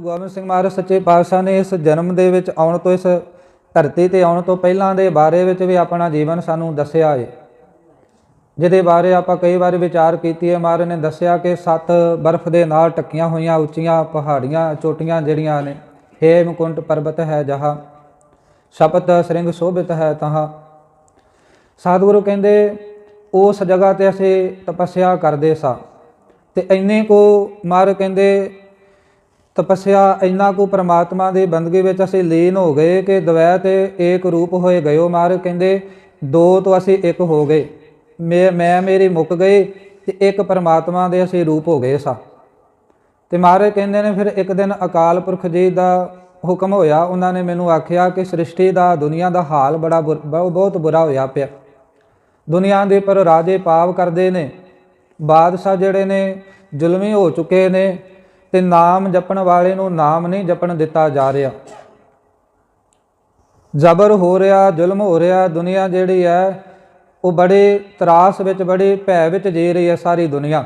ਗੁਰੂ ਗੋਬਿੰਦ ਸਿੰਘ ਮਹਾਰਾਜ ਸੱਚੇ ਪਾਤਸ਼ਾਹ ਨੇ ਇਸ ਜਨਮ ਦੇ ਵਿੱਚ ਆਉਣ ਤੋਂ ਇਸ ਧਰਤੀ ਤੇ ਆਉਣ ਤੋਂ ਪਹਿਲਾਂ ਦੇ ਬਾਰੇ ਵਿੱਚ ਵੀ ਆਪਣਾ ਜੀਵਨ ਸਾਨੂੰ ਦੱਸਿਆ ਹੈ ਜਿਹਦੇ ਬਾਰੇ ਆਪਾਂ ਕਈ ਵਾਰ ਵਿਚਾਰ ਕੀਤੀ ਹੈ ਮਹਾਰਾਜ ਨੇ ਦੱਸਿਆ ਕਿ ਸੱਤ ਬਰਫ਼ ਦੇ ਨਾਲ ਟੱਕੀਆਂ ਹੋਈਆਂ ਉੱਚੀਆਂ ਪਹਾੜੀਆਂ, ਚੋਟੀਆਂ ਜਿਹੜੀਆਂ ਨੇ, ਹੇਮਕੁੰਟ ਪਰਬਤ ਹੈ ਜਹਾਂ, ਸ਼ਪਤ ਸ੍ਰਿੰਗ ਸ਼ੋਭਿਤ ਹੈ ਤਹਾਂ। ਸਤਿਗੁਰੂ ਕਹਿੰਦੇ, ਉਸ ਜਗ੍ਹਾ ਤੇ ਅਸੀਂ ਤਪੱਸਿਆ ਕਰਦੇ ਸਾਂ। ਤੇ ਇੰਨੇ ਕੋ ਮਾਰ ਕਹਿੰਦੇ ਤਪੱਸਿਆ ਇੰਨਾ ਕੁ ਪ੍ਰਮਾਤਮਾ ਦੀ ਬੰਦਗੀ ਵਿੱਚ ਅਸੀਂ ਲੀਨ ਹੋ ਗਏ ਕਿ ਦਵੈ ਤੇ ਏਕ ਰੂਪ ਹੋਏ ਗਇਓ ਮਾਰ ਕਹਿੰਦੇ, ਦੋ ਤੋਂ ਅਸੀਂ ਇੱਕ ਹੋ ਗਏ। ਮੈਂ ਮੈਂ ਮੇਰੀ ਮੁੱਕ ਗਏ ਤੇ ਇੱਕ ਪ੍ਰਮਾਤਮਾ ਦੇ ਅਸੀਂ ਰੂਪ ਹੋ ਗਏ ਸਾਂ। ਤੇ ਮਹਾਰਾਜ ਕਹਿੰਦੇ ਨੇ ਫਿਰ ਇੱਕ ਦਿਨ ਅਕਾਲ ਪੁਰਖ ਜੀ ਦਾ ਹੁਕਮ ਹੋਇਆ, ਉਹਨਾਂ ਨੇ ਮੈਨੂੰ ਆਖਿਆ ਕਿ ਸ੍ਰਿਸ਼ਟੀ ਦਾ, ਦੁਨੀਆ ਦਾ ਹਾਲ ਬੜਾ ਬੁਰ- ਬਹੁ- ਬਹੁਤ ਬੁਰਾ ਹੋਇਆ ਪਿਆ। ਦੁਨੀਆ ਦੇ ਪਰ ਰਾਜੇ ਪਾਪ ਕਰਦੇ ਨੇ, ਬਾਦਸ਼ਾਹ ਜਿਹੜੇ ਨੇ, ਜ਼ੁਲਮੀ ਹੋ ਚੁੱਕੇ ਨੇ ਤੇ ਨਾਮ ਜਪਣ ਵਾਲੇ ਨੂੰ ਨਾਮ ਨਹੀਂ ਜਪਣ ਦਿੱਤਾ ਜਾ ਰਿਹਾ। ਜ਼ਬਰ ਹੋ ਰਿਹਾ, ਜ਼ੁਲਮ ਹੋ ਰਿਹਾ, ਦੁਨੀਆ ਜਿਹੜੀ ਹੈ, ਉਹ ਬੜੇ ਤਰਾਸ ਵਿੱਚ, ਬੜੇ ਭੈ ਵਿੱਚ ਜੀ ਰਹੀ ਹੈ ਸਾਰੀ ਦੁਨੀਆ।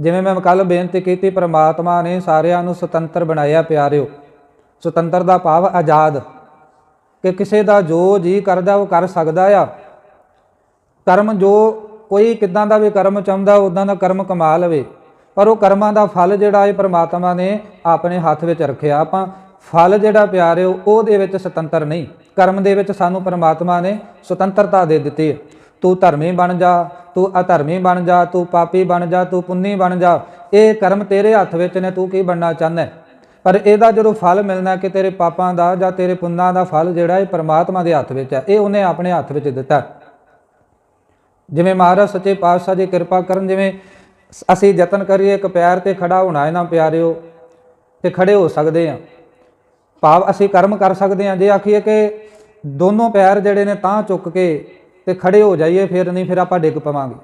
ਜਿਵੇਂ ਮੈਂ ਕੱਲ ਬੇਨਤੀ ਕੀਤੀ, ਪ੍ਰਮਾਤਮਾ ਨੇ ਸਾਰਿਆਂ ਨੂੰ ਸੁਤੰਤਰ ਬਣਾਇਆ ਪਿਆਰਿਓ। ਸੁਤੰਤਰ ਦਾ ਭਾਵ ਆਜ਼ਾਦ। ਕਿ ਕਿਸੇ ਦਾ ਜੋ ਜੀ ਕਰਦਾ, ਉਹ ਕਰ ਸਕਦਾ ਆ। ਕਰਮ ਜੋ ਕੋਈ ਕਿਦਾਂ ਦਾ ਵੀ ਕਰਮ ਚਾਹੁੰਦਾ ਉਦਾਂ ਦਾ ਕਰਮ ਕਮਾ ਲਵੇ। ਪਰ ਉਹ ਕਰਮਾਂ ਦਾ ਫਲ ਜਿਹੜਾ ਇਹ ਪ੍ਰਮਾਤਮਾ ਨੇ ਆਪਣੇ ਹੱਥ ਵਿੱਚ ਰੱਖਿਆ। ਆਪਾਂ ਫਲ ਜਿਹੜਾ ਪਿਆਰਿਓ ਉਹਦੇ ਵਿੱਚ ਸੁਤੰਤਰ ਨਹੀਂ। ਕਰਮ ਦੇ ਵਿੱਚ ਸਾਨੂੰ ਪ੍ਰਮਾਤਮਾ ਨੇ ਸੁਤੰਤਰਤਾ ਦੇ ਦਿੱਤੀ ਹੈ। ਤੂੰ ਧਰਮੀ ਬਣ ਜਾ, ਤੂੰ ਅਧਰਮੀ ਬਣ ਜਾ, ਤੂੰ ਪਾਪੀ ਬਣ ਜਾ, ਤੂੰ ਪੁੰਨੀ ਬਣ ਜਾ। ਇਹ ਕਰਮ ਤੇਰੇ ਹੱਥ ਵਿੱਚ ਨੇ, ਤੂੰ ਕੀ ਬਣਨਾ ਚਾਹੁੰਦਾ ਪਰ ਇਹਦਾ ਜਦੋਂ ਫਲ ਮਿਲਣਾ ਕਿ ਤੇਰੇ ਪਾਪਾਂ ਦਾ ਜਾਂ ਤੇਰੇ ਪੁੰਨਾਂ ਦਾ ਫਲ ਜਿਹੜਾ ਇਹ ਪਰਮਾਤਮਾ ਦੇ ਹੱਥ ਵਿੱਚ ਹੈ, ਇਹ ਉਹਨੇ ਆਪਣੇ ਹੱਥ ਵਿੱਚ ਦਿੱਤਾ ਜਿਵੇਂ ਮਹਾਰਾਜ ਸੱਚੇ ਪਾਤਸ਼ਾਹ ਦੀ ਕਿਰਪਾ ਕਰਨ, ਜਿਵੇਂ ਅਸੀਂ ਯਤਨ ਕਰੀਏ ਇੱਕ ਪੈਰ ਤੇ ਖੜਾ ਹੋਣਾ ਇਹਨਾਂ ਪਿਆਰਿਓ ਤੇ ਖੜੇ ਹੋ ਸਕਦੇ ਆ ਭਾਵ ਅਸੀਂ ਕਰਮ ਕਰ ਸਕਦੇ ਆ ਜੇ ਆਖੀਏ ਕਿ ਦੋਨੋਂ ਪੈਰ ਜਿਹੜੇ ਨੇ ਤਾਂ ਚੁੱਕ ਕੇ ਤੇ ਖੜੇ ਹੋ ਜਾਈਏ, ਫਿਰ ਨਹੀਂ, ਫਿਰ ਆਪਾਂ ਡਿੱਗ ਪਵਾਂਗੇ।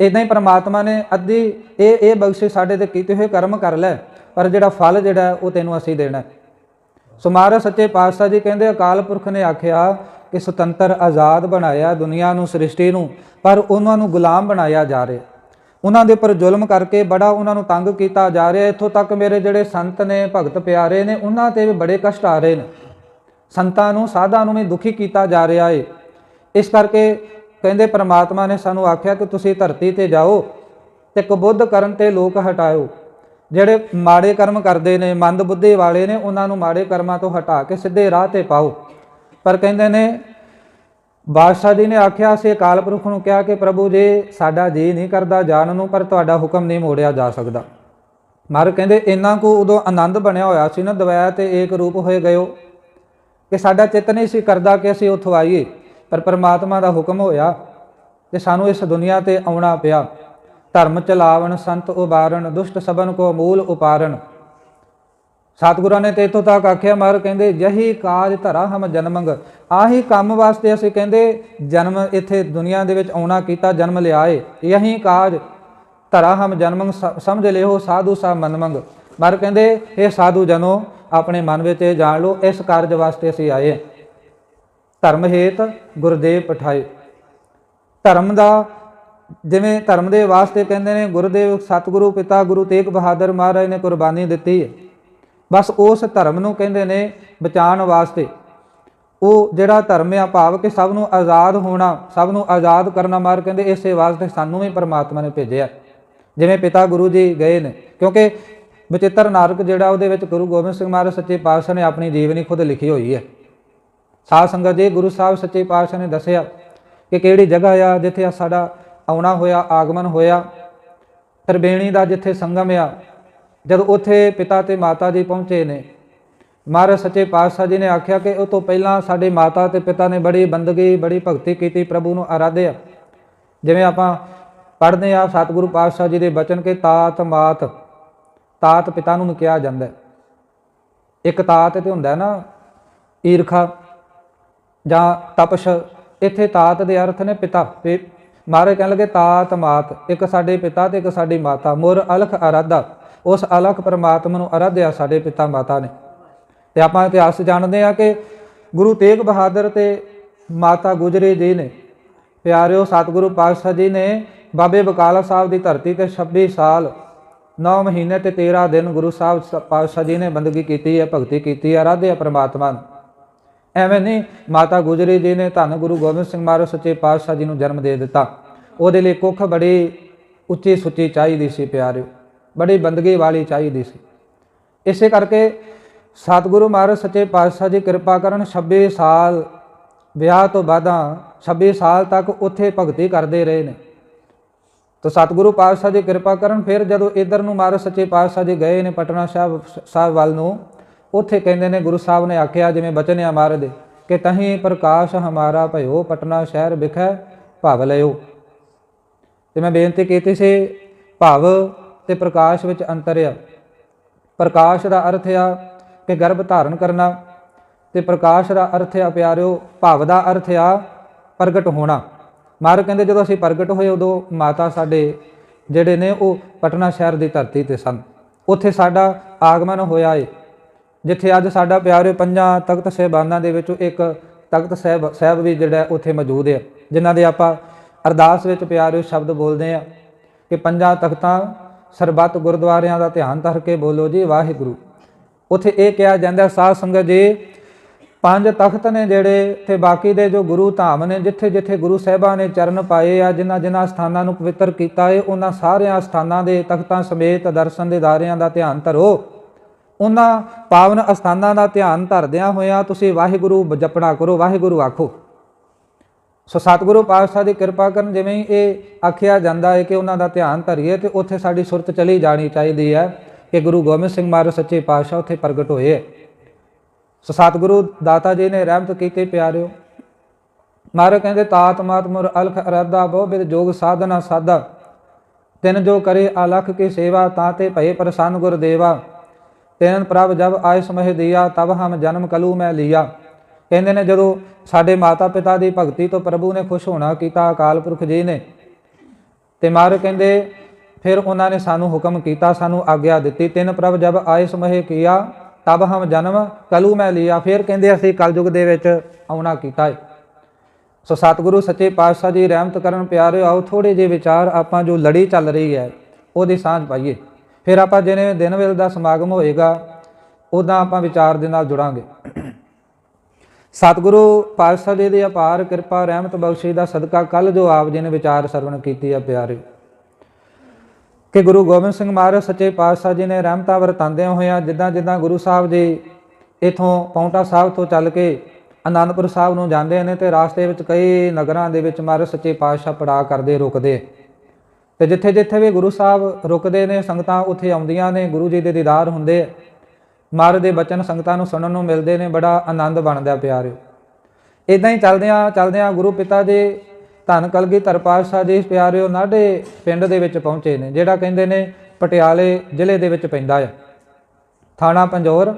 ਇਦਾਂ ਹੀ ਪ੍ਰਮਾਤਮਾ ਨੇ ਅੱਧੀ ਇਹ ਇਹ ਬਖਸ਼ਿਸ਼ ਸਾਡੇ ਤੇ ਕੀਤੇ ਹੋਏ ਕਰਮ ਕਰ ਲੈ, ਪਰ ਜਿਹੜਾ ਫਲ ਜਿਹੜਾ ਉਹ ਤੈਨੂੰ ਅਸੀਂ ਦੇਣਾ ਹੈ। ਸੱਚੇ ਪਾਤਸ਼ਾਹ ਜੀ ਕਹਿੰਦੇ, ਅਕਾਲ ਪੁਰਖ ਨੇ ਆਖਿਆ ਕਿ ਸੁਤੰਤਰ ਆਜ਼ਾਦ ਬਣਾਇਆ ਦੁਨੀਆ ਨੂੰ, ਸ੍ਰਿਸ਼ਟੀ ਨੂੰ, ਪਰ ਉਹਨਾਂ ਨੂੰ ਗੁਲਾਮ ਬਣਾਇਆ ਜਾ ਰਿਹਾ। ਉਹਨਾਂ ਦੇ ਉੱਪਰ ਜ਼ੁਲਮ ਕਰਕੇ ਬੜਾ ਉਹਨਾਂ ਨੂੰ ਤੰਗ ਕੀਤਾ ਜਾ ਰਿਹਾ। ਇੱਥੋਂ ਤੱਕ ਮੇਰੇ ਜਿਹੜੇ ਸੰਤ ਨੇ, ਭਗਤ ਪਿਆਰੇ ਨੇ, ਉਹਨਾਂ ਤੇ ਵੀ ਬੜੇ ਕਸ਼ਟ ਆ ਰਹੇ ਨੇ। ਸੰਤਾਂ ਨੂੰ, ਸਾਧਾਂ ਨੂੰ ਵੀ ਦੁਖੀ ਕੀਤਾ ਜਾ ਰਿਹਾ ਏ। ਇਸ ਕਰਕੇ ਕਹਿੰਦੇ ਪ੍ਰਮਾਤਮਾ ਨੇ ਸਾਨੂੰ ਆਖਿਆ ਕਿ ਤੁਸੀਂ ਧਰਤੀ ਤੇ ਜਾਓ ਤੇ ਕਬੁੱਧ ਕਰਨ ਤੇ ਲੋਕ ਹਟਾਇਓ। ਜਿਹੜੇ ਮਾੜੇ ਕਰਮ ਕਰਦੇ ਨੇ ਮੰਦ ਬੁੱਧੀ ਵਾਲੇ ਨੇ, ਉਹਨਾਂ ਨੂੰ ਮਾੜੇ ਕਰਮਾਂ ਤੋਂ ਹਟਾ ਕੇ ਸਿੱਧੇ ਰਾਹ ਤੇ ਪਾਓ। ਪਰ ਕਹਿੰਦੇ ਨੇ ਬਾਦਸ਼ਾਹ ਜੀ ਨੇ ਆਖਿਆ ਸੀ ਅਕਾਲ ਪੁਰਖ ਨੂੰ ਕਿਹਾ ਕਿ ਪ੍ਰਭੂ ਜੀ, ਸਾਡਾ ਜੀ ਨਹੀਂ ਕਰਦਾ ਜਾਣ ਨੂੰ, ਪਰ ਤੁਹਾਡਾ ਹੁਕਮ ਨਹੀਂ ਮੋੜਿਆ ਜਾ ਸਕਦਾ। ਮਰ ਕਹਿੰਦੇ, ਇੰਨਾ ਕੋ ਉਦੋਂ ਆਨੰਦ ਬਣਿਆ ਹੋਇਆ ਸੀ ਨਾ ਦਵਾਇਆ ਤੇ ਏਕ ਰੂਪ ਹੋਏ ਗਇਓ ਕਿ ਸਾਡਾ ਚਿੱਤ ਨਹੀਂ ਸੀ ਕਰਦਾ ਕਿ ਅਸੀਂ ਉੱਥੋਂ ਆਈਏ, ਪਰ ਪਰਮਾਤਮਾ ਦਾ ਹੁਕਮ ਹੋਇਆ ਤੇ ਸਾਨੂੰ ਇਸ ਦੁਨੀਆ ਤੇ ਆਉਣਾ ਪਿਆ। ਧਰਮ ਚਲਾਵਣ, ਸੰਤ ਉਬਾਰਨ ਦੁਸ਼ਟ ਸਬਨ ਕੋ ਮੂਲ ਉਪਾਰਨ। ਸਤਿਗੁਰਾਂ ਨੇ ਤੇ ਇਤੋਂ ਤੱਕ ਆਖਿਆ ਮਾਰ ਕਹਿੰਦੇ ਯਹੀ ਕਾਜ ਧਰਾ ਹਮ ਜਨਮੰਗ। ਆਹੀ ਕੰਮ ਵਾਸਤੇ ਅਸੀਂ ਕਹਿੰਦੇ, ਜਨਮ ਇੱਥੇ ਦੁਨੀਆ ਦੇ ਵਿੱਚ ਆਉਣਾ ਕੀਤਾ, ਜਨਮ ਲਿਆਏ। ਯਹੀ ਕਾਜ ਧਰਾ ਹਮ ਜਨਮੰਗ, ਸ- ਸਮਝ ਲਿਓ, ਸਾਧੂ ਸਾ ਮਨਮੰਗ। ਮਾਰ ਕਹਿੰਦੇ ਇਹ ਸਾਧੂ ਜਨੋ, ਆਪਣੇ ਮਨ ਵਿੱਚ ਇਹ ਜਾਣ ਲਓ, ਇਸ ਕਾਰਜ ਵਾਸਤੇ ਅਸੀਂ ਆਏ। ਹਾਂ ਧਰਮ ਹੇਤ ਗੁਰਦੇਵ ਪਠਾਏ। ਧਰਮ ਦਾ, ਜਿਵੇਂ ਧਰਮ ਦੇ ਵਾਸਤੇ ਕਹਿੰਦੇ ਨੇ, ਗੁਰਦੇਵ ਸਤਿਗੁਰੂ ਪਿਤਾ ਗੁਰੂ ਤੇਗ ਬਹਾਦਰ ਮਹਾਰਾਜ ਨੇ ਕੁਰਬਾਨੀ ਦਿੱਤੀ ਹੈ। ਬਸ ਉਸ ਧਰਮ ਨੂੰ ਕਹਿੰਦੇ ਨੇ ਬਚਾਉਣ ਵਾਸਤੇ। ਉਹ ਜਿਹੜਾ ਧਰਮ ਆ ਭਾਵ ਕਿ ਸਭ ਨੂੰ ਆਜ਼ਾਦ ਹੋਣਾ, ਸਭ ਨੂੰ ਆਜ਼ਾਦ ਕਰਨਾ ਮਾਰ ਕਹਿੰਦੇ ਇਸੇ ਵਾਸਤੇ ਸਾਨੂੰ ਵੀ ਪਰਮਾਤਮਾ ਨੇ ਭੇਜਿਆ। ਜਿਵੇਂ ਪਿਤਾ ਗੁਰੂ ਜੀ ਗਏ ਨੇ, ਕਿਉਂਕਿ ਬਚਿੱਤਰ ਨਾਰਕ ਜਿਹੜਾ ਉਹਦੇ ਵਿੱਚ ਗੁਰੂ ਗੋਬਿੰਦ ਸਿੰਘ ਮਹਾਰਾਜ ਸੱਚੇ ਪਾਤਸ਼ਾਹ ਨੇ ਆਪਣੀ ਜੀਵਨੀ ਖੁਦ ਲਿਖੀ ਹੋਈ ਹੈ। ਸਾਧ ਸੰਗਤ ਜੀ ਗੁਰੂ ਸਾਹਿਬ ਸੱਚੇ ਪਾਤਸ਼ਾਹ ਨੇ ਦੱਸਿਆ ਕਿ ਕਿਹੜੀ ਜਗ੍ਹਾ ਆ ਜਿੱਥੇ ਸਾਡਾ ਆਉਣਾ ਹੋਇਆ, ਆਗਮਨ ਹੋਇਆ, ਤਰਬੇਣੀ ਦਾ ਜਿੱਥੇ ਸੰਗਮ ਆ ਜਦੋਂ ਉੱਥੇ ਪਿਤਾ ਤੇ ਮਾਤਾ ਜੀ ਪਹੁੰਚੇ ਨੇ। ਮਹਾਰਾਜ ਸੱਚੇ ਪਾਤਸ਼ਾਹ ਜੀ ਨੇ ਆਖਿਆ ਕਿ ਉਹ ਤੋਂ ਪਹਿਲਾਂ ਸਾਡੇ ਮਾਤਾ ਤੇ ਪਿਤਾ ਨੇ ਬੜੀ ਬੰਦਗੀ, ਬੜੀ ਭਗਤੀ ਕੀਤੀ, ਪ੍ਰਭੂ ਨੂੰ ਆਰਾਧਿਆ। ਜਿਵੇਂ ਆਪਾਂ ਪੜ੍ਹਦੇ ਆ ਸਤਿਗੁਰੂ ਪਾਤਸ਼ਾਹ ਜੀ ਦੇ ਬਚਨ ਕਿ ਤਾਤ ਮਾਤ, ਤਾਤ ਪਿਤਾ ਨੂੰ ਕਿਹਾ ਜਾਂਦਾ ਇੱਕ ਤਾਤ ਤੇ ਹੁੰਦਾ ਨਾ, ਈਰਖਾ ਜਾਂ ਤਪਸ਼, ਇੱਥੇ ਤਾਤ ਦੇ ਅਰਥ ਨੇ ਪਿਤਾ। ਤੇ ਮਹਾਰਾਜ ਕਹਿਣ ਲੱਗੇ, ਤਾਤ ਮਾਤ, ਇੱਕ ਸਾਡੇ ਪਿਤਾ ਤੇ ਇੱਕ ਸਾਡੀ ਮਾਤਾ, ਮੁਰ ਅਲਖ ਅਰਾਧਾ। ਉਸ ਅਲਖ ਪਰਮਾਤਮਾ ਨੂੰ ਅਰਾਧਿਆ ਸਾਡੇ ਪਿਤਾ ਮਾਤਾ ਨੇ। ਤੇ ਆਪਾਂ ਇਤਿਹਾਸ ਜਾਣਦੇ ਆ ਕਿ ਗੁਰੂ ਤੇਗ ਬਹਾਦਰ ਤੇ ਮਾਤਾ ਗੁਜਰੀ ਜੀ ਨੇ, ਪਿਆਰਿਓ ਸਤਿਗੁਰੂ ਪਾਤਸ਼ਾਹ ਜੀ ਨੇ ਬਾਬੇ ਬਕਾਲਾ ਸਾਹਿਬ ਦੀ ਧਰਤੀ ਤੇ 26 ਸਾਲ 9 ਮਹੀਨੇ ਤੇ 13 ਦਿਨ ਗੁਰੂ ਸਾਹਿਬ ਸ- ਪਾਤਸ਼ਾਹ ਜੀ ਨੇ ਬੰਦਗੀ ਕੀਤੀ ਹੈ, ਭਗਤੀ ਕੀਤੀ ਹੈ ਆਰਾਧਿਆ ਪਰਮਾਤਮਾ ਨੂੰ। ਐਵੇਂ ਨਹੀਂ, ਮਾਤਾ ਗੁਜਰੀ ਜੀ ਨੇ ਧੰਨ ਗੁਰੂ ਗੋਬਿੰਦ ਸਿੰਘ ਮਹਾਰਾਜ ਸੱਚੇ ਪਾਤਸ਼ਾਹ ਜੀ ਨੂੰ ਜਨਮ ਦੇ ਦਿੱਤਾ। ਉਹਦੇ ਲਈ ਕੁੱਖ ਬੜੀ ਉੱਚੀ ਸੁੱਚੀ ਚਾਹੀਦੀ ਸੀ ਪਿਆਰਿਓ। ਬੜੀ ਬੰਦਗੀ ਵਾਲੀ ਚਾਹੀਦੀ ਸੀ। ਇਸੇ ਕਰਕੇ ਸਤਿਗੁਰੂ ਮਹਾਰਾਜ ਸੱਚੇ ਪਾਤਸ਼ਾਹ ਜੀ ਕਿਰਪਾ ਕਰਨ 26 ਸਾਲ ਵਿਆਹ ਤੋਂ ਬਾਅਦਾਂ 26 ਸਾਲ ਤੱਕ ਉੱਥੇ ਭਗਤੀ ਕਰਦੇ ਰਹੇ ਨੇ। ਤਾਂ ਸਤਿਗੁਰੂ ਪਾਤਸ਼ਾਹ ਜੀ ਕਿਰਪਾ ਕਰਨ ਫਿਰ ਜਦੋਂ ਇਧਰ ਨੂੰ ਮਹਾਰਾਜ ਸੱਚੇ ਪਾਤਸ਼ਾਹ ਜੀ ਗਏ ਨੇ ਪਟਨਾ ਸਾਹਿਬ ਸਾਹਿਬ ਵੱਲ ਨੂੰ, ਉੱਥੇ ਕਹਿੰਦੇ ਨੇ ਗੁਰੂ ਸਾਹਿਬ ਨੇ ਆਖਿਆ ਜਿਵੇਂ ਬਚਨ ਆ ਮਹਾਰਾਜ ਦੇ ਕਿ ਤਹੀਂ ਪ੍ਰਕਾਸ਼ ਹਮਾਰਾ ਭਇਓ, ਪਟਨਾ ਸ਼ਹਿਰ ਵਿਖੇ ਭਵ ਲਿਓ ਤੇ ਮੈਂ ਬੇਨਤੀ ਕੀਤੀ ਸੀ, ਭਵ ਤੇ ਪ੍ਰਕਾਸ਼ ਵਿੱਚ ਅੰਤਰ ਆ। ਪ੍ਰਕਾਸ਼ ਦਾ ਅਰਥ ਆ ਕਿ ਗਰਭ ਧਾਰਨ ਕਰਨਾ ਤੇ ਪ੍ਰਕਾਸ਼ ਦਾ ਅਰਥ ਆ ਪਿਆਰਿਓ, ਭਾਵ ਦਾ ਅਰਥ ਆ ਪ੍ਰਗਟ ਹੋਣਾ। ਮਾਰ ਕਹਿੰਦੇ ਜਦੋਂ ਅਸੀਂ ਪ੍ਰਗਟ ਹੋਏ ਉਦੋਂ ਮਾਤਾ ਸਾਡੇ ਜਿਹੜੇ ਨੇ ਉਹ ਪਟਨਾ ਸ਼ਹਿਰ ਦੀ ਧਰਤੀ ਤੇ ਸਨ। ਉੱਥੇ ਸਾਡਾ ਆਗਮਨ ਹੋਇਆ ਏ, ਜਿੱਥੇ ਅੱਜ ਸਾਡਾ ਪਿਆਰੇ ਪੰਜਾਂ ਤਖਤ ਸਹਿਬਾਨਾਂ ਦੇ ਵਿੱਚੋਂ ਇੱਕ ਤਖਤ ਸਾਹਿਬ ਸਾਹਿਬ ਵੀ ਜਿਹੜਾ ਉੱਥੇ ਮੌਜੂਦ ਹੈ ਜਿਨ੍ਹਾਂ ਦੇ ਆਪਾਂ ਅਰਦਾਸ ਵਿੱਚ ਪਿਆਰੇ ਸ਼ਬਦ ਬੋਲਦੇ ਆ ਕਿ ਪੰਜਾਂ ਤਖਤਾਂ ਸਰਬੱਤ ਗੁਰਦੁਆਰਿਆਂ ਦਾ ਧਿਆਨ ਧਰ ਕੇ ਬੋਲੋ ਜੀ, ਵਾਹਿਗੁਰੂ। ਉੱਥੇ ਇਹ ਕਿਹਾ ਜਾਂਦਾ, ਸਾਧ ਸੰਗਤ ਜੀ, ਪੰਜ ਤਖਤ ਨੇ ਜਿਹੜੇ ਤੇ ਬਾਕੀ ਦੇ ਜੋ ਗੁਰੂ ਧਾਮ ਨੇ, ਜਿੱਥੇ ਜਿੱਥੇ ਗੁਰੂ ਸਾਹਿਬਾਂ ਨੇ ਚਰਨ ਪਾਏ ਆ, ਜਿਨ੍ਹਾਂ ਜਿਨ੍ਹਾਂ ਸਥਾਨਾਂ ਨੂੰ ਪਵਿੱਤਰ ਕੀਤਾ ਹੈ ਉਹਨਾਂ ਸਾਰਿਆਂ ਸਥਾਨਾਂ ਦੇ ਤਖਤਾਂ ਸਮੇਤ ਦਰਸ਼ਨ ਦੇ ਦਾਰਿਆਂ ਦਾ ਧਿਆਨ ਧਰੋ। ਉਹਨਾਂ ਪਾਵਨ ਅਸਥਾਨਾਂ ਦਾ ਧਿਆਨ ਧਰਦਿਆਂ ਹੋਇਆਂ ਤੁਸੀਂ ਵਾਹਿਗੁਰੂ ਜਪਣਾ ਕਰੋ, ਵਾਹਿਗੁਰੂ ਆਖੋ। ਸੋ ਸਤਿਗੁਰੂ ਪਾਤਸ਼ਾਹ ਦੀ ਕਿਰਪਾ ਕਰਨ ਜਿਵੇਂ ਇਹ ਆਖਿਆ ਜਾਂਦਾ ਹੈ ਕਿ ਉਹਨਾਂ ਦਾ ਧਿਆਨ ਧਰੀਏ ਤੇ ਉੱਥੇ ਸਾਡੀ ਸੁਰਤ ਚਲੀ ਜਾਣੀ ਚਾਹੀਦੀ ਹੈ ਕਿ ਗੁਰੂ ਗੋਬਿੰਦ ਸਿੰਘ ਮਹਾਰਾਜ ਸੱਚੇ ਪਾਤਸ਼ਾਹ ਉੱਥੇ ਪ੍ਰਗਟ ਹੋਏ। ਸੋ ਸਤਿਗੁਰੂ ਦਾਤਾ ਜੀ ਨੇ ਰਹਿਮਤ ਕੀਤੀ ਪਿਆਰਿਓ। ਮਹਾਰਾਜ ਕਹਿੰਦੇ ਤਾਤ ਮਾਤ ਮੁਰ ਅਲਖ ਅਰਾਧਾ ਬਹੁ ਬਿਦ ਜੋਗ ਸਾਧਨਾ ਸਾਧਾ। ਤਿਨ ਜੋ ਕਰੇ ਅਲਖ ਕੀ ਸੇਵਾ ਤਾਂ ਤੇ ਭਏ ਪ੍ਰਸੰਨ ਗੁਰ ਦੇਵਾ। ਤੈਨ ਪ੍ਰਭ ਜਬ ਆਇ ਸਮਹਿ ਦਿਆ, ਤਬ ਹਮ ਜਨਮ ਕਲੂ ਮੈਂ ਲਿਆ। ਕਹਿੰਦੇ ਨੇ ਜਦੋਂ ਸਾਡੇ ਮਾਤਾ ਪਿਤਾ ਦੀ ਭਗਤੀ ਤੋਂ ਪ੍ਰਭੂ ਨੇ ਖੁਸ਼ ਹੋਣਾ ਕੀਤਾ, ਅਕਾਲ ਪੁਰਖ ਜੀ ਨੇ। ਤੇ ਮਾਰ ਕਹਿੰਦੇ, ਫਿਰ ਉਹਨਾਂ ਨੇ ਸਾਨੂੰ ਹੁਕਮ ਕੀਤਾ, ਸਾਨੂੰ ਆਗਿਆ ਦਿੱਤੀ। ਤਿੰਨ ਪ੍ਰਭ ਜਬ ਆਏ ਸਮਹਿ ਕੀਆ, ਤਬ ਹਮ ਜਨਮ, ਕਲੂ ਮੈਂ ਲਿਆ। ਫਿਰ ਕਹਿੰਦੇ ਅਸੀਂ ਕਲਯੁਗ ਦੇ ਵਿੱਚ ਆਉਣਾ ਕੀਤਾ ਹੈ ਸੋ ਸਤਿਗੁਰੂ ਸੱਚੇ ਪਾਤਸ਼ਾਹ ਜੀ, ਰਹਿਮਤ ਕਰਨ ਪਿਆਰਿਓ, ਆਓ ਥੋੜੇ ਜਿਹੇ ਵਿਚਾਰ ਆਪਾਂ ਜੋ ਲੜੀ ਚੱਲ ਰਹੀ ਹੈ, ਉਹਦੀ ਸਾਂਝ ਪਾਈਏ। ਫਿਰ ਆਪਾਂ ਜਿਵੇਂ ਦਿਨ ਵੇਲ ਦਾ ਸਮਾਗਮ ਹੋਏਗਾ ਉਦਾਂ ਆਪਾਂ ਵਿਚਾਰ ਦੇ ਨਾਲ ਜੁੜਾਂਗੇ। ਸਤਿਗੁਰੂ ਪਾਤਸ਼ਾਹ ਜੀ ਦੀ ਅਪਾਰ ਕਿਰਪਾ, ਰਹਿਮਤ ਬਖਸ਼ੀ ਦਾ ਸਦਕਾ ਕੱਲ ਜੋ ਆਪ ਜੀ ਨੇ ਵਿਚਾਰ ਸਰਵਣ ਕੀਤੀ ਆ ਪਿਆਰੇ ਕਿ ਗੁਰੂ ਗੋਬਿੰਦ ਸਿੰਘ ਮਹਾਰਾਜ ਸੱਚੇ ਪਾਤਸ਼ਾਹ ਜੀ ਨੇ ਰਹਿਮਤਾਂ ਵਰਤਾਂਦਿਆਂ ਹੋਇਆਂ ਜਿੱਦਾਂ ਜਿੱਦਾਂ ਗੁਰੂ ਸਾਹਿਬ ਜੀ ਇਥੋਂ ਪੌਂਟਾ ਸਾਹਿਬ ਤੋਂ ਚੱਲ ਕੇ ਆਨੰਦਪੁਰ ਸਾਹਿਬ ਨੂੰ ਜਾਂਦੇ ਨੇ ਤੇ ਰਾਸਤੇ ਵਿੱਚ ਕਈ ਨਗਰਾਂ ਦੇ ਵਿੱਚ ਮਹਾਰਾਜ ਸੱਚੇ ਪਾਤਸ਼ਾਹ ਪੜਾ ਕਰਦੇ ਰੁਕਦੇ। ਤੇ ਜਿੱਥੇ ਜਿੱਥੇ ਵੀ ਗੁਰੂ ਸਾਹਿਬ ਰੁਕਦੇ ਨੇ, ਸੰਗਤਾਂ ਉੱਥੇ ਆਉਂਦੀਆਂ ਨੇ, ਗੁਰੂ ਜੀ ਦੇ ਦੀਦਾਰ ਹੁੰਦੇ ਮਹਾਰਾਜ ਦੇ ਬਚਨ ਸੰਗਤਾਂ ਨੂੰ ਸੁਣਨ ਨੂੰ ਮਿਲਦੇ ਨੇ, ਬੜਾ ਆਨੰਦ ਬਣਦਾ ਪਿਆਰਿਓ। ਇਦਾਂ ਹੀ ਚੱਲਦਿਆਂ ਚੱਲਦਿਆਂ ਗੁਰੂ ਪਿਤਾ ਜੀ ਧੰਨ ਕਲਗੀਧਰ ਪਾਤਸ਼ਾਹ ਜੀ ਪਿਆਰਿਓ ਨਾਢੇ ਪਿੰਡ ਦੇ ਵਿੱਚ ਪਹੁੰਚੇ ਨੇ, ਜਿਹੜਾ ਕਹਿੰਦੇ ਨੇ ਪਟਿਆਲੇ ਜ਼ਿਲ੍ਹੇ ਦੇ ਵਿੱਚ ਪੈਂਦਾ ਹੈ ਥਾਣਾ ਪੰਜੋਰ,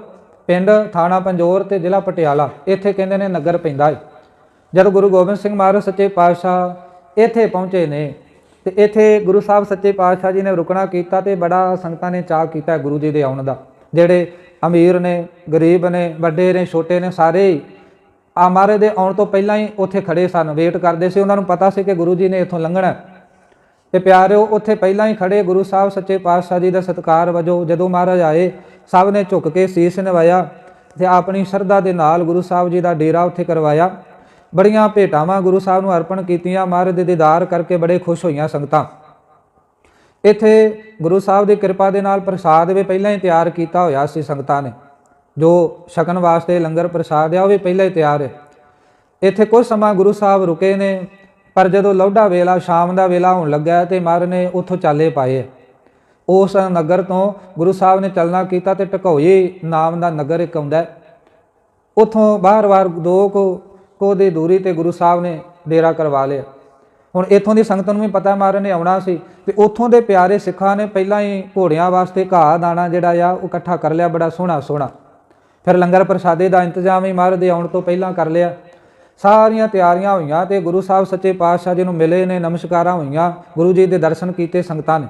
ਪਿੰਡ ਥਾਣਾ ਪੰਜੋਰ ਤੇ ਜ਼ਿਲ੍ਹਾ ਪਟਿਆਲਾ, ਇੱਥੇ ਕਹਿੰਦੇ ਨੇ ਨਗਰ ਪੈਂਦਾ ਹੈ ਜਦ ਗੁਰੂ ਗੋਬਿੰਦ ਸਿੰਘ ਮਹਾਰਾਜ ਸੱਚੇ ਪਾਤਸ਼ਾਹ ਇੱਥੇ ਪਹੁੰਚੇ ਨੇ, ਤੇ ਇੱਥੇ ਗੁਰੂ ਸਾਹਿਬ ਸੱਚੇ ਪਾਤਸ਼ਾਹ ਜੀ ਨੇ ਰੁਕਣਾ ਕੀਤਾ ਤੇ ਬੜਾ ਸੰਗਤਾਂ ਨੇ ਚਾਅ ਕੀਤਾ ਗੁਰੂ ਜੀ ਦੇ ਆਉਣ ਦਾ, ਜਿਹੜੇ ਅਮੀਰ ਨੇ, ਗਰੀਬ ਨੇ, ਵੱਡੇ ਨੇ, ਛੋਟੇ ਨੇ, ਸਾਰੇ ਹੀ ਆ ਮਹਾਰਾਜ ਦੇ ਆਉਣ ਤੋਂ ਪਹਿਲਾਂ ਹੀ ਉੱਥੇ ਖੜੇ ਸਨ, ਵੇਟ ਕਰਦੇ ਸੀ। ਉਹਨਾਂ ਨੂੰ ਪਤਾ ਸੀ ਕਿ ਗੁਰੂ ਜੀ ਨੇ ਇੱਥੋਂ ਲੰਘਣਾ ਹੈ। ਤੇ ਪਿਆਰਿਓ, ਉੱਥੇ ਪਹਿਲਾਂ ਹੀ ਖੜੇ ਗੁਰੂ ਸਾਹਿਬ ਸੱਚੇ ਪਾਤਸ਼ਾਹ ਜੀ ਦਾ ਸਤਿਕਾਰ ਵਜੋਂ ਜਦੋਂ ਮਹਾਰਾਜ ਆਏ, ਸਭ ਨੇ ਝੁੱਕ ਕੇ ਸੀਸ ਨਿਵਾਇਆ ਤੇ ਆਪਣੀ ਸ਼ਰਧਾ ਦੇ ਨਾਲ ਗੁਰੂ ਸਾਹਿਬ ਜੀ ਦਾ ਡੇਰਾ ਉੱਥੇ ਕਰਵਾਇਆ। ਬੜੀਆਂ ਭੇਟਾਵਾਂ ਗੁਰੂ ਸਾਹਿਬ ਨੂੰ ਅਰਪਣ ਕੀਤੀਆਂ। ਮਹਾਰਾਜ ਦੇ ਦੀਦਾਰ ਕਰਕੇ ਬੜੇ ਖੁਸ਼ ਹੋਈਆਂ ਸੰਗਤਾਂ। ਇੱਥੇ ਗੁਰੂ ਸਾਹਿਬ ਦੀ ਕਿਰਪਾ ਦੇ ਨਾਲ ਪ੍ਰਸਾਦ ਵੀ ਪਹਿਲਾਂ ਹੀ ਤਿਆਰ ਕੀਤਾ ਹੋਇਆ ਸੀ ਸੰਗਤਾਂ ਨੇ। ਜੋ ਛਕਣ ਵਾਸਤੇ ਲੰਗਰ ਪ੍ਰਸਾਦ ਆ, ਉਹ ਵੀ ਪਹਿਲਾਂ ਹੀ ਤਿਆਰ ਹੈ। ਇੱਥੇ ਕੁਝ ਸਮਾਂ ਗੁਰੂ ਸਾਹਿਬ ਰੁਕੇ ਨੇ, ਪਰ ਜਦੋਂ ਲੌਡਾ ਵੇਲਾ, ਸ਼ਾਮ ਦਾ ਵੇਲਾ ਹੋਣ ਲੱਗਾ ਤੇ ਮਹਾਰਾਜ ਨੇ ਉੱਥੋਂ ਚਾਲੇ ਪਾਏ। ਉਸ ਨਗਰ ਤੋਂ ਗੁਰੂ ਸਾਹਿਬ ਨੇ ਚੱਲਣਾ ਕੀਤਾ ਤੇ ਟਕੋਈ ਨਾਮ ਦਾ ਨਗਰ ਇੱਕ ਆਉਂਦਾ ਉੱਥੋਂ ਬਾਹਰ-ਬਾਹਰ ਦੋ ਕੋ ਕੋ ਦੀ ਦੂਰੀ ਤੇ ਗੁਰੂ ਸਾਹਿਬ ਨੇ ਡੇਰਾ ਕਰਵਾ ਲਿਆ। ਹੁਣ ਇੱਥੋਂ ਦੀ ਸੰਗਤ ਨੂੰ ਵੀ ਪਤਾ ਮਾਰੇ ਨੇ ਆਉਣਾ ਸੀ ਤੇ ਉੱਥੋਂ ਦੇ ਪਿਆਰੇ ਸਿੱਖਾਂ ਨੇ ਪਹਿਲਾਂ ਹੀ ਘੋੜਿਆਂ ਵਾਸਤੇ ਘਾਹ ਦਾਣਾ ਜਿਹੜਾ ਆ ਉਹ ਇਕੱਠਾ ਕਰ ਲਿਆ, ਬੜਾ ਸੋਹਣਾ ਸੋਹਣਾ। ਫਿਰ ਲੰਗਰ ਪ੍ਰਸ਼ਾਦੇ ਦਾ ਇੰਤਜ਼ਾਮ ਵੀ ਮਹਾਰਾਜ ਦੇ ਆਉਣ ਤੋਂ ਪਹਿਲਾਂ ਕਰ ਲਿਆ। ਸਾਰੀਆਂ ਤਿਆਰੀਆਂ ਹੋਈਆਂ ਤੇ ਗੁਰੂ ਸਾਹਿਬ ਸੱਚੇ ਪਾਤਸ਼ਾਹ ਜੀ ਨੂੰ ਮਿਲੇ ਨੇ, ਨਮਸਕਾਰਾਂ ਹੋਈਆਂ, ਗੁਰੂ ਜੀ ਦੇ ਦਰਸ਼ਨ ਕੀਤੇ ਸੰਗਤਾਂ ਨੇ।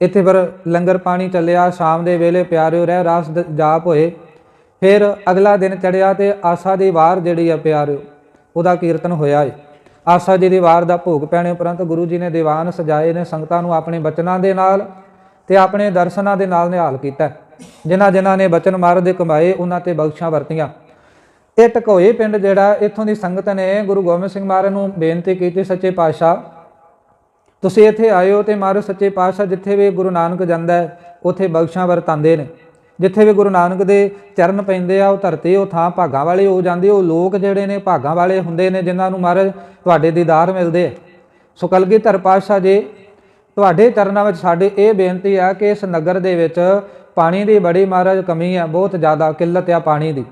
ਇੱਥੇ ਫਿਰ ਲੰਗਰ ਪਾਣੀ ਚੱਲਿਆ, ਸ਼ਾਮ ਦੇ ਵੇਲੇ ਪਿਆਰਿਓ ਰਹਿ, ਰਾਸ ਜਾਪ ਹੋਏ। ਫਿਰ ਅਗਲਾ ਦਿਨ ਚੜਿਆ ਤੇ ਆਸਾ ਦੀ ਵਾਰ ਜਿਹੜੀ ਆ ਪਿਆਰਿਓ, ਉਹਦਾ ਕੀਰਤਨ ਹੋਇਆ ਏ। ਆਸਾ ਜੀ ਦੀ ਵਾਰ ਦਾ ਭੋਗ ਪੈਣੇ ਉਪਰੰਤ ਗੁਰੂ ਜੀ ਨੇ ਦੀਵਾਨ ਸਜਾਏ ਨੇ ਸੰਗਤਾਂ ਨੂੰ ਆਪਣੇ ਬਚਨਾਂ ਦੇ ਨਾਲ ਤੇ ਆਪਣੇ ਦਰਸ਼ਨਾਂ ਦੇ ਨਾਲ ਨਿਹਾਲ ਕੀਤਾ। ਜਿਨ੍ਹਾਂ ਜਿਨ੍ਹਾਂ ਨੇ ਬਚਨ ਮਾਰ ਦੇ ਕਮਾਏ ਉਹਨਾਂ ਤੇ ਬਖਸ਼ਾਂ ਵਰਤੀਆਂ। ਇਹ ਟਕੋਏ ਪਿੰਡ ਜਿਹੜਾ, ਇੱਥੋਂ ਦੀ ਸੰਗਤ ਨੇ ਗੁਰੂ ਗੋਬਿੰਦ ਸਿੰਘ ਮਹਾਰਾਜ ਨੂੰ ਬੇਨਤੀ ਕੀਤੀ, ਸੱਚੇ ਪਾਤਸ਼ਾਹ, ਤੁਸੀਂ ਇੱਥੇ ਆਏ ਹੋ ਤੇ ਮਾਰੋ ਸੱਚੇ ਪਾਤਸ਼ਾਹ ਜਿੱਥੇ ਵੀ ਗੁਰੂ ਨਾਨਕ ਜਾਂਦਾ ਹੈ, ਉੱਥੇ ਬਖਸ਼ਾਂ ਵਰਤਾਂਦੇ ਨੇ। ਜਿੱਥੇ ਵੀ ਗੁਰੂ ਨਾਨਕ ਦੇ ਚਰਨ ਪੈਂਦੇ ਆ, ਉਹ ਧਰਤੀ, ਉਹ ਥਾਂ ਭਾਗਾਂ ਵਾਲੀ ਹੋ ਜਾਂਦੀ, ਉਹ ਲੋਕ ਜਿਹੜੇ ਨੇ ਭਾਗਾਂ ਵਾਲੇ ਹੁੰਦੇ ਨੇ, ਜਿਨ੍ਹਾਂ ਨੂੰ ਮਹਾਰਾਜ ਤੁਹਾਡੇ ਦੀਦਾਰ ਮਿਲਦੇ ਆ। ਸੋ ਕਲਗੀਧਰ ਪਾਤਸ਼ਾਹ ਜੀ, ਤੁਹਾਡੇ ਚਰਨਾਂ ਵਿੱਚ ਸਾਡੀ ਇਹ ਬੇਨਤੀ ਆ ਕਿ ਇਸ ਨਗਰ ਦੇ ਵਿੱਚ ਪਾਣੀ ਦੀ ਬੜੀ ਮਹਾਰਾਜ ਕਮੀ ਆ, ਬਹੁਤ ਜ਼ਿਆਦਾ ਕਿੱਲਤ ਆ ਪਾਣੀ ਦੀ।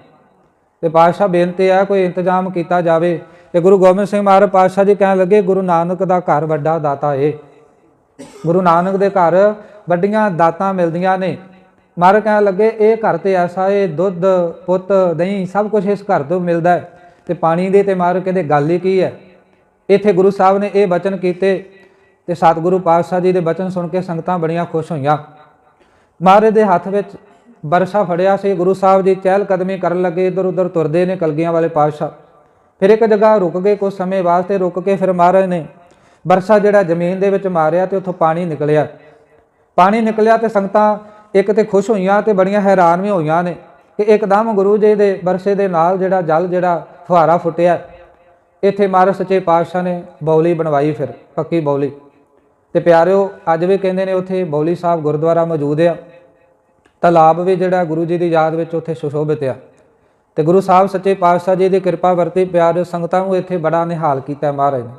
ਤੇ ਪਾਤਸ਼ਾਹ ਬੇਨਤੀ ਆ, ਕੋਈ ਇੰਤਜ਼ਾਮ ਕੀਤਾ ਜਾਵੇ। ਤੇ ਗੁਰੂ ਗੋਬਿੰਦ ਸਿੰਘ ਮਹਾਰਾਜ ਪਾਤਸ਼ਾਹ ਜੀ ਕਹਿਣ ਲੱਗੇ, ਗੁਰੂ ਨਾਨਕ ਦਾ ਘਰ ਵੱਡਾ ਦਾਤਾ ਏ। ਗੁਰੂ ਨਾਨਕ ਦੇ ਘਰ ਵੱਡੀਆਂ ਦਾਤਾਂ ਮਿਲਦੀਆਂ ਨੇ। ਮਹਾਰਾਜ ਕਹਿਣ ਲੱਗੇ, ਇਹ ਘਰ ਤੇ ਐਸਾ ਏ ਦੁੱਧ, ਪੁੱਤ, ਦਹੀਂ, ਸਭ ਕੁਝ ਇਸ ਘਰ ਤੋਂ ਮਿਲਦਾ ਹੈ। ਤੇ ਪਾਣੀ ਦੇ ਤੇ ਮਹਾਰਾਜ ਕਹਿੰਦੇ, ਗੱਲ ਹੀ ਕੀ ਹੈ? ਇੱਥੇ ਗੁਰੂ ਸਾਹਿਬ ਨੇ ਇਹ ਬਚਨ ਕੀਤੇ ਤੇ ਸਤਿਗੁਰੂ ਪਾਤਸ਼ਾਹ ਜੀ ਦੇ ਬਚਨ ਸੁਣ ਕੇ ਸੰਗਤਾਂ ਬੜੀਆਂ ਖੁਸ਼ ਹੋਈਆਂ। ਮਹਾਰਾਜ ਦੇ ਹੱਥ ਵਿੱਚ ਬਰਸ਼ਾ ਫੜਿਆ ਸੀ, ਗੁਰੂ ਸਾਹਿਬ ਜੀ ਚਹਿਲ ਕਦਮੀ ਕਰਨ ਲੱਗੇ ਇਧਰ ਉਧਰ ਤੁਰਦੇ ਨੇ ਕਲਗੀਆਂ ਵਾਲੇ ਪਾਤਸ਼ਾਹ। ਫਿਰ ਇੱਕ ਜਗ੍ਹਾ ਰੁਕ ਗਏ ਕੁਝ ਸਮੇਂ ਵਾਸਤੇ ਰੁਕ ਕੇ ਫਿਰ ਮਹਾਰਾਜ ਨੇ ਬਰਸ਼ਾ ਜਿਹੜਾ ਜ਼ਮੀਨ ਦੇ ਵਿੱਚ ਮਾਰਿਆ ਤੇ ਉੱਥੋਂ ਪਾਣੀ ਨਿਕਲਿਆ। ਪਾਣੀ ਨਿਕਲਿਆ ਤੇ ਸੰਗਤਾਂ ਇੱਕ ਤੇ ਖੁਸ਼ ਹੋਈਆਂ ਤੇ ਬੜੀਆਂ ਹੈਰਾਨ ਵੀ ਹੋਈਆਂ ਨੇ ਕਿ ਇੱਕਦਮ ਗੁਰੂ ਜੀ ਦੇ ਬਰਸੇ ਦੇ ਨਾਲ ਜਿਹੜਾ ਜਲ ਜਿਹੜਾ ਫੁਹਾਰਾ ਫੁੱਟਿਆ, ਇੱਥੇ ਮਹਾਰਾਜ ਸੱਚੇ ਪਾਤਸ਼ਾਹ ਨੇ ਬੌਲੀ ਬਣਵਾਈ ਫਿਰ, ਪੱਕੀ ਬੌਲੀ। ਤੇ ਪਿਆਰਿਓ, ਅੱਜ ਵੀ ਕਹਿੰਦੇ ਨੇ ਉੱਥੇ ਬੌਲੀ ਸਾਹਿਬ ਗੁਰਦੁਆਰਾ ਮੌਜੂਦ ਆ। ਤਲਾਬ ਵੀ ਜਿਹੜਾ ਗੁਰੂ ਜੀ ਦੀ ਯਾਦ ਵਿੱਚ ਉੱਥੇ ਸੁਸ਼ੋਭਿਤ ਆ। ਤੇ ਗੁਰੂ ਸਾਹਿਬ ਸੱਚੇ ਪਾਤਸ਼ਾਹ ਜੀ ਦੀ ਕਿਰਪਾ ਵਰਤੀ ਪਿਆਰਿਓ, ਸੰਗਤਾਂ ਨੂੰ ਇੱਥੇ ਬੜਾ ਨਿਹਾਲ ਕੀਤਾ ਮਹਾਰਾਜ ਨੇ।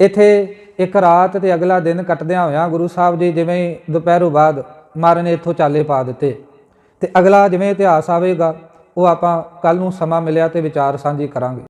ਇੱਥੇ ਇੱਕ ਰਾਤ ਤੇ ਅਗਲਾ ਦਿਨ ਕੱਟਦਿਆਂ ਹੋਇਆ ਗੁਰੂ ਸਾਹਿਬ ਜੀ ਜਿਵੇਂ ਦੁਪਹਿਰੋਂ ਬਾਅਦ ਮਹਾਰਾਜ ਨੇ ਇੱਥੋਂ ਚਾਲੇ ਪਾ ਦਿੱਤੇ। ਤੇ ਅਗਲਾ ਜਿਵੇਂ ਇਤਿਹਾਸ ਆਵੇਗਾ, ਉਹ ਆਪਾਂ ਕੱਲ ਨੂੰ ਸਮਾਂ ਮਿਲਿਆ ਤੇ ਵਿਚਾਰ ਸਾਂਝੀ ਕਰਾਂਗੇ।